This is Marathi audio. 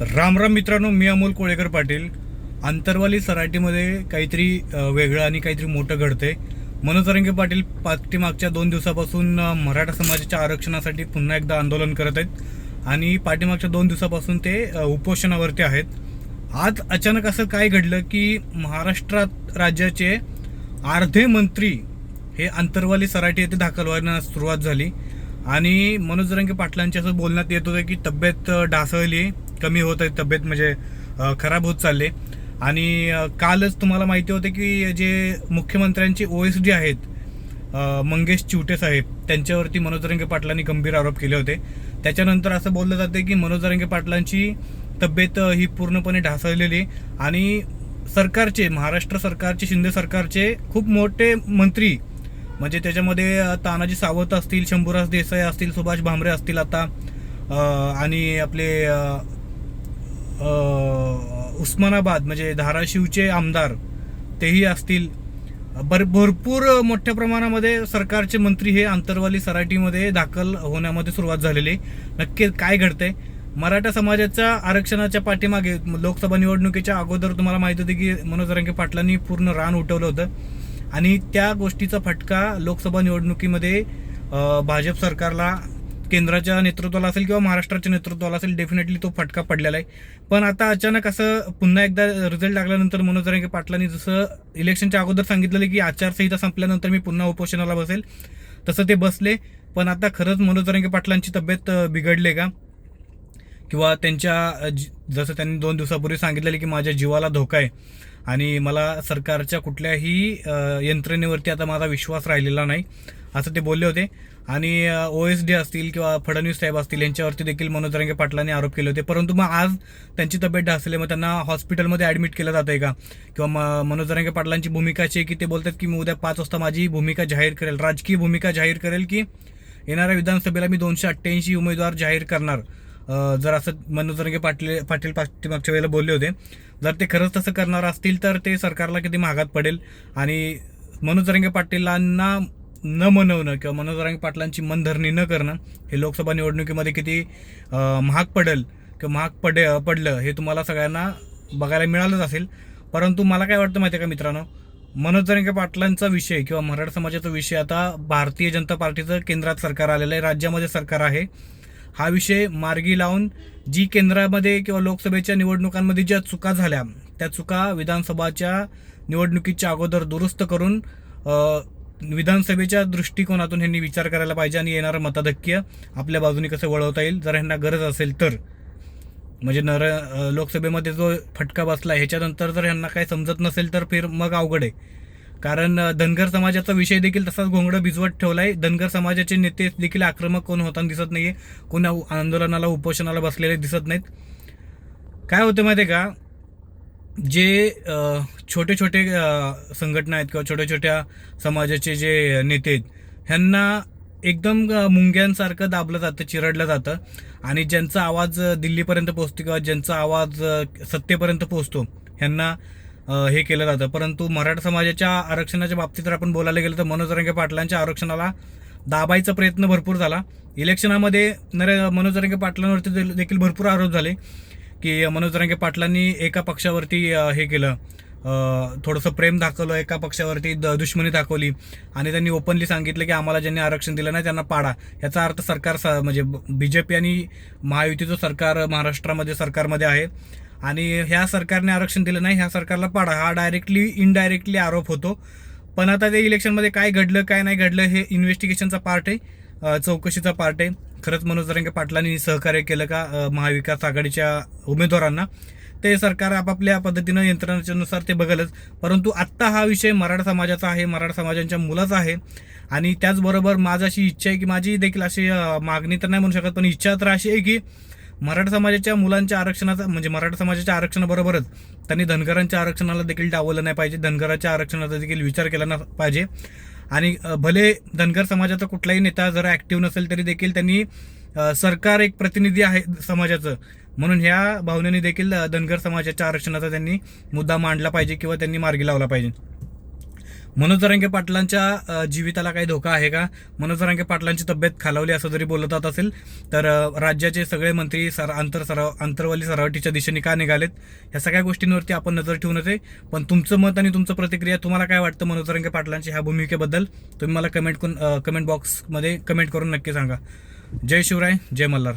राम राम मित्रांनो मी अमोल कोळेकर पाटील. आंतरवाली सराटीमध्ये काहीतरी वेगळं आणि काहीतरी मोठं घडतंय. मनोजरंगे पाटील पाठीमागच्या दोन दिवसापासून मराठा समाजाच्या आरक्षणासाठी पुन्हा एकदा आंदोलन करत आहेत. आणि पाठीमागच्या दोन दिवसापासून ते उपोषणावरती आहेत. आज अचानक असं काय घडलं की महाराष्ट्रात राज्याचे अर्धे मंत्री हे आंतरवाली सराटी येथे दाखल व्हायला सुरुवात झाली. आणि मनोजरंगे पाटलांच्या असं बोलण्यात येत होतं की तब्येत अ, ढासळली कमी होत आहे तब्येत म्हणजे खराब होत चालले आणि कालच तुम्हाला माहिती होते की जे मुख्यमंत्र्यांचे ओ एस डी आहेत मंगेश चिवटे साहेब त्यांच्यावरती मनोजरंगे पाटलांनी गंभीर आरोप केले होते. त्याच्यानंतर असं बोललं जातं की मनोजरंगे पाटलांची तब्येत ही पूर्णपणे ढासळलेली आणि सरकारचे महाराष्ट्र सरकारचे शिंदे सरकारचे खूप मोठे मंत्री म्हणजे त्याच्यामध्ये तानाजी सावंत असतील शंभूराज देसाई असतील सुभाष भामरे असतील आता आणि आपले उस्मानाबाद म्हणजे धाराशिवचे आमदार तेही असतील. बर भरपूर मोठ्या प्रमाणामध्ये सरकारचे मंत्री हे आंतरवाली सराटीमध्ये दाखल होण्यामध्ये सुरुवात झालेली आहे. नक्की काय घडतंय? मराठा समाजाच्या आरक्षणाच्या पाठीमागे लोकसभा निवडणुकीच्या अगोदर तुम्हाला माहिती होती की मनोज रंगे पाटलांनी पूर्ण रान उठवलं होतं. आणि त्या गोष्टीचा फटका लोकसभा निवडणुकीमध्ये भाजप सरकारला केंद्राच्या नेतृत्वाला असेल किंवा महाराष्ट्राच्या नेतृत्वाला असेल डेफिनेटली तो फटका पडलेला आहे. पण आता अचानक असं पुन्हा एकदा रिझल्ट लागल्यानंतर मनोज रंगे पाटलांनी जसं इलेक्शनच्या अगोदर सांगितलेलं की आचारसंहिता संपल्यानंतर मी पुन्हा उपोषणाला बसेल तसं ते बसले. पण आता खरंच मनोज रंगे पाटलांची तब्येत बिघडले बिघडली आहे का? किंवा त्यांच्या जसं त्यांनी दोन दिवसापूर्वी सांगितलेलं की माझ्या जीवाला धोका आहे आणि मला सरकारच्या कुठल्याही यंत्रणेवरती आता माझा विश्वास राहिलेला नाही असं ते बोलले होते. आणि ओ एस डी असतील किंवा फडणवीस साहेब असतील यांच्यावरती देखील मनोज रंगे पाटलांनी आरोप केले होते. परंतु मग आज त्यांची तब्येत ढासली मग त्यांना हॉस्पिटलमध्ये ॲडमिट केलं जातं आहे का? किंवा म मनोज रंगे पाटलांची भूमिका अशी आहे की ते बोलतात की मी उद्या पाच वाजता माझी भूमिका जाहीर करेल. राजकीय भूमिका जाहीर करेल की येणाऱ्या विधानसभेला मी दोनशे अठ्ठ्याऐंशी उमेदवार जाहीर करणार. जर असं मनोज रंगे पाटील पाटील मागच्या वेळेला बोलले होते. जर ते खरंच तसं करणार असतील तर ते सरकारला किती महागात पडेल? आणि मनोज रंगे पाटीलांना न मनवणं किंवा मनोजरांग पाटलांची मनधरणी न करणं हे लोकसभा निवडणुकीमध्ये किती महाग पडेल किंवा महाग पडे पडलं हे तुम्हाला सगळ्यांना बघायला मिळालंच असेल. परंतु मला काय वाटतं माहिती आहे का मित्रांनो? मनोज जरंगे पाटलांचा विषय किंवा मराठा समाजाचा विषय आता भारतीय जनता पार्टीचं केंद्रात सरकार आलेलं आहे राज्यामध्ये सरकार आहे. हा विषय मार्गी लावून जी केंद्रामध्ये किंवा लोकसभेच्या निवडणुकांमध्ये ज्या चुका झाल्या त्या चुका विधानसभाच्या निवडणुकीच्या अगोदर दुरुस्त करून विधानसभेच्या दृष्टिकोनातून ह्यांनी विचार करायला पाहिजे आणि येणारं मताधक्य आपल्या बाजूने कसं वळवता येईल जर ह्यांना गरज असेल तर. म्हणजे नर लोकसभेमध्ये जो फटका बसला ह्याच्यानंतर जर ह्यांना काही समजत नसेल तर फिर मग अवघड आहे. कारण धनगर समाजाचा विषय देखील तसाच घोंगडं भिजवत ठेवला आहे धनगर समाजाचे नेते देखील आक्रमक कोण होताना दिसत नाही आहे कोणा आंदोलनाला उपोषणाला बसलेले दिसत नाहीत. काय होतं माहिती आहे का? जे छोटे छोटे संघटना आहेत किंवा छोट्या छोट्या समाजाचे जे नेते आहेत ह्यांना एकदम मुंग्यांसारखं दाबलं जातं चिरडलं जातं. आणि ज्यांचा आवाज दिल्लीपर्यंत पोहोचतो किंवा ज्यांचा आवाज सत्तेपर्यंत पोहोचतो ह्यांना हे केलं जातं. परंतु मराठा समाजाच्या आरक्षणाच्या बाबतीत जर आपण बोलायला गेलं तर मनोज रंगे पाटलांच्या आरक्षणाला दाबायचा प्रयत्न भरपूर झाला. इलेक्शनामध्ये नरे मनोज रंगे पाटलांवरती देखील भरपूर आरोप झाले. की मनोज रंगे पाटलांनी एका पक्षावरती हे केलं. थोडंसं प्रेम दाखवलं एका पक्षावरती द दुश्मनी दाखवली. आणि त्यांनी ओपनली सांगितलं की आम्हाला ज्यांनी आरक्षण दिलं नाही त्यांना पाडा. याचा अर्थ सरकार स- म्हणजे बी जे पी आणि महायुतीचं सरकार महाराष्ट्रामध्ये सरकारमध्ये आहे. आणि ह्या सरकारने आरक्षण दिलं नाही ह्या सरकारला पाडा. हा डायरेक्टली इनडायरेक्टली आरोप होतो. पण आता ते इलेक्शनमध्ये काय घडलं काय नाही घडलं हे इन्व्हेस्टिगेशनचा पार्ट आहे चौकशीचा पार्ट आहे. खरंच मनोज रंगे पाटलांनी सहकार्य केलं का महाविकास आघाडीच्या उमेदवारांना? ते सरकार आपापल्या पद्धतीनं यंत्रणाच्यानुसार ते बघलच. परंतु आत्ता हा विषय मराठा समाजाचा आहे मराठा समाजाच्या मुलाचा आहे. आणि त्याचबरोबर माझी अशी इच्छा आहे की माझी देखील अशी मागणी तर नाही म्हणू शकत पण इच्छा तर अशी आहे की मराठा समाजाच्या मुलांच्या आरक्षणाचा म्हणजे मराठा समाजाच्या आरक्षणाबरोबरच त्यांनी धनगरांच्या आरक्षणाला देखील डावलं नाही पाहिजे. धनगराच्या आरक्षणाचा देखील विचार केला ना पाहिजे. आणि भले धनगर समाजाचा कुठलाही नेता जर ॲक्टिव्ह नसेल तरी देखील त्यांनी सरकार एक प्रतिनिधी आहे समाजाचं. म्हणून ह्या भावनेने देखील धनगर समाजाच्या आरक्षणाचा त्यांनी मुद्दा मांडला पाहिजे किंवा त्यांनी मार्गी लावला पाहिजे. मनोजरंगे पाटलांच्या जीविताला काही धोका आहे का? मनोजरंगे पाटलांची तब्येत खालावली असं जरी बोलत जात असेल तर राज्याचे सगळे मंत्री सर आंतर सराव आंतरवाली सरावटीच्या दिशेने का निघालेत? ह्या सगळ्या गोष्टींवरती आपण नजर ठेवूनच आहे पण तुमचं मत आणि तुमचं प्रतिक्रिया तुम्हाला काय वाटतं मनोजरंगे पाटलांच्या ह्या भूमिकेबद्दल? तुम्ही मला कमेंट करून कमेंट बॉक्समध्ये कमेंट करून नक्की सांगा. जय शिवराय जय मल्हार.